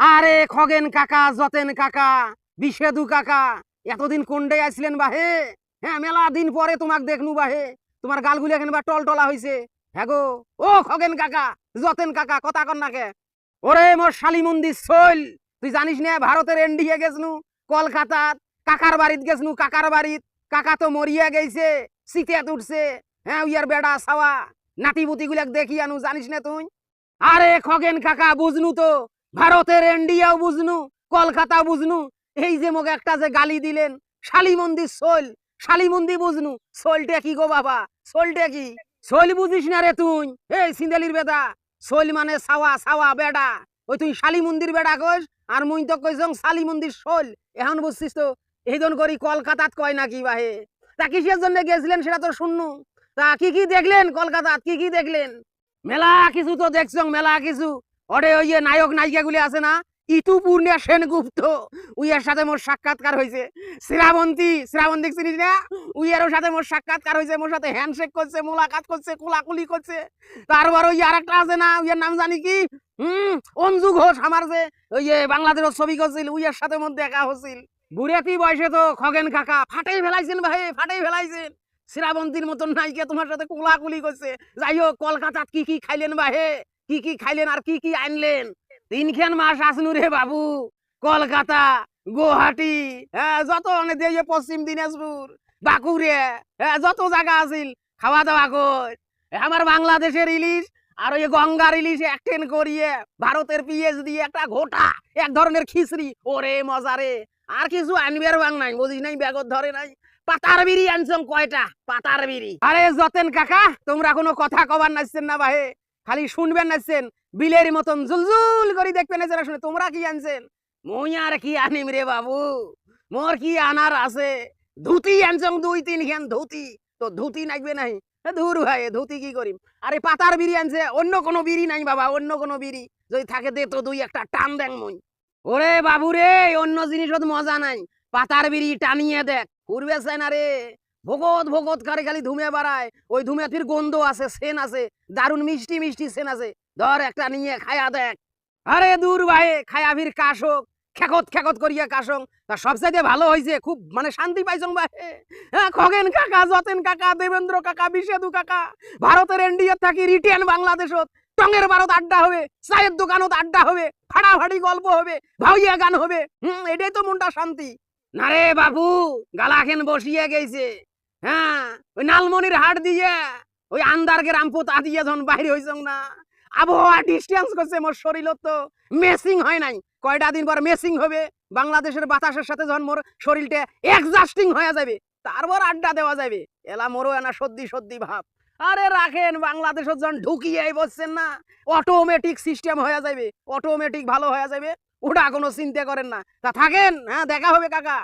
আরে খগেন কাকা, যতেন কাকা বিশেদু কাকা, এতদিন কোনডে আসলেন বাহে? হ্যাঁ মেলা দিন পরে তোমাক দেখনু বাহে। তোমার গালগুলি এখন বা টলটলা হইছে। হ্যাঁ গো, ও খগেন কাকা, যতেন কাকা, কথা কন নাকে ওরে মোর শালি মন্দির শৈল, তুই জানিস না, ভারতের এনডিএ গেছনু কলকাতাত কাকার বাড়িত গেছনু, কাকার বাড়িত। কাকা তো মরিয়া গেছে শীতে উঠছে। হ্যাঁ উইয়ার বেড়া সাওয়া নাতি গুলাক দেখি আনু, জানিস না তুই? আরে খগেন কাকা, বুঝনু তো ভারতের ইন্ডিয়াও বুঝনু কলকাতা বুঝনু, এই যে মোকে একটা যে গালি দিলেন শালি মন্দির সোল শালি মন্দির বুঝনু, সোলটা কি গো বাবা, সোলটা কি? সোল বুঝিস না রে তুই, এই সিন্দালির বেদা সোল মানে সাওয়া সাওয়া বেডা, ওই তুই শালি মন্দির বেডা কইস, আর মুই তো কইছং শালি মন্দির সোল, এখন বুঝছিস তো, এই দন করি কলকাতাত কয় নাকি বাহে? তা কিসের জন্য গেছিলেন সেটা তো শুননু, তা কি কি দেখলেন কলকাতাত, কি কি দেখলেন? মেলা কিছু তো দেখছং, মেলা কিছু। ওরে ওই নায়ক নায়িকা গুলি আছে না ইতু পূর্ণিয়া সেনগুপ্ত, উইয়ার সাথে মোর সাক্ষাৎকার হয়েছে। শ্রাবন্তী শ্রাবন্তী চিনিস না? উইয়ারও সাথে মোর সাক্ষাৎকার হয়েছে, মোর সাথে হ্যান্ডশেক করছে, মোলাকাত করছে, কোলাকুলি করছে। তারপর ওই আর একটা আছে না, উইয়ার নাম জানি কি? হুম, অঞ্জু ঘোষ আমার যে, ওই যে বাংলাদেশের ছবি করছিল, উইয়ার সাথে মোর দেখা হচ্ছিল। বুড়াতি বয়সে তো খগেন কাকা, ফাটাই ফেলাইছেন ভাই, ফাটাই ফেলাইছেন। শ্রাবন্তীর মতন নায়িকা তোমার সাথে কোলাকুলি করছে। যাই হোক, কলকাতাত কি কি খাইলেন বাহে কি কি খাইলেন আর কি কি আনলেন? তিনখান মাস আসনু রে বাবু, কলকাতা, গুয়াহাটি হ্যাঁ যত অনেক দিয়ে পশ্চিম দিনাজপুর, বাঁকুড়ে হ্যাঁ যত জায়গা আছিল খাওয়া দাওয়া কর আমার বাংলাদেশের ইলিশ আর ওই গঙ্গার ইলিশ একটেন করিয়ে ভারতের পিএস দিয়ে একটা ঘোটা এক ধরনের খিচড়ি। ওরে মজারে আর কিছু আনবের বাং নাই, বুঝিস নাই, ব্যাগত ধরে নাই। পাতার বিড়ি আনছং কয়টা? পাতার বিড়ি। আরে যতেন কাকা, তোমরা কোনো কথা কবার নাচছেন না বাহে। খালি শুনবেন নাচছেন বিলের মতন জুলজুল করে দেখবেন না শুনে তোমরা কি আনছেন? মুই আর কি আনিম রে বাবু? মোর কি আনার আছে? ধুতি আনছং দুই তিন খান ধুতি। তো ধুতি নাকবে নাই? ধুর ভাই ধুতি কি করিম? আরে পাতার বিড়ি আনছে, অন্য কোনো বিড়ি নাই বাবা, অন্য কোনো বিড়ি। যদি থাকে দে তো দুই একটা টান দেন মুই। ওরে বাবু রে, অন্য জিনিসত মজা নাই। পাতার বিড়ি টানিয়ে দেখ উড়বে চাই না রে। ভগত ভগত করে খালি ধুমে বাড়ায়। ওই ধুমে ফির গন্ধ আছে সেন আছে দারুণ মিষ্টি মিষ্টি সেন আছে ধর একটা নিয়ে খায়া দেখ। আরে দূর ভাই খায়া ফির কাশক খেকত খেকত করিয়া কাশং। তা সবচাইতে ভালো হয়েছে খুব মানে শান্তি পাইছং ভাই হ্যাঁ খগেন কাকা, যতেন কাকা, দেবেন্দ্র কাকা বিশেদু কাকা, ভারতের ইন্ডিয়া থাকি রিটেন বাংলাদেশত। টঙের ভারত আড্ডা হবে, চায়ের দোকানত আড্ডা হবে ফাড়াফাড়ি গল্প হবে, ভাউইয়া গান হবে। হুম, এটাই তো মনটা শান্তি। না রে বাবু গালাখেন বসিয়ে গেছে হ্যাঁ ওই নালমনির হাট দিয়ে, ওই আন্দার গ্রাম পোতা দিয়ে যখন বাইরে হইছং না আবহাওয়া ডিস্টেন্স করছে মোর শরীরত তো মেসিং হয় নাই। কয়টা দিন পর মেসিং হবে, বাংলাদেশের বাতাসের সাথে যখন মোর শরীরটা এক্সাস্টিং হয়ে যাবে, তারপর আড্ডা দেওয়া যাবে। এলা মোরও এনা সর্দি সর্দি ভাব। আরে রাখেন বাংলাদেশের যখন ঢুকিয়ে বসছেন না অটোমেটিক সিস্টেম হয়ে যাবে অটোমেটিক ভালো হয়ে যাবে ওটা কোনো চিন্তা করেন না। তা থাকেন হ্যাঁ দেখা হবে, কাকা।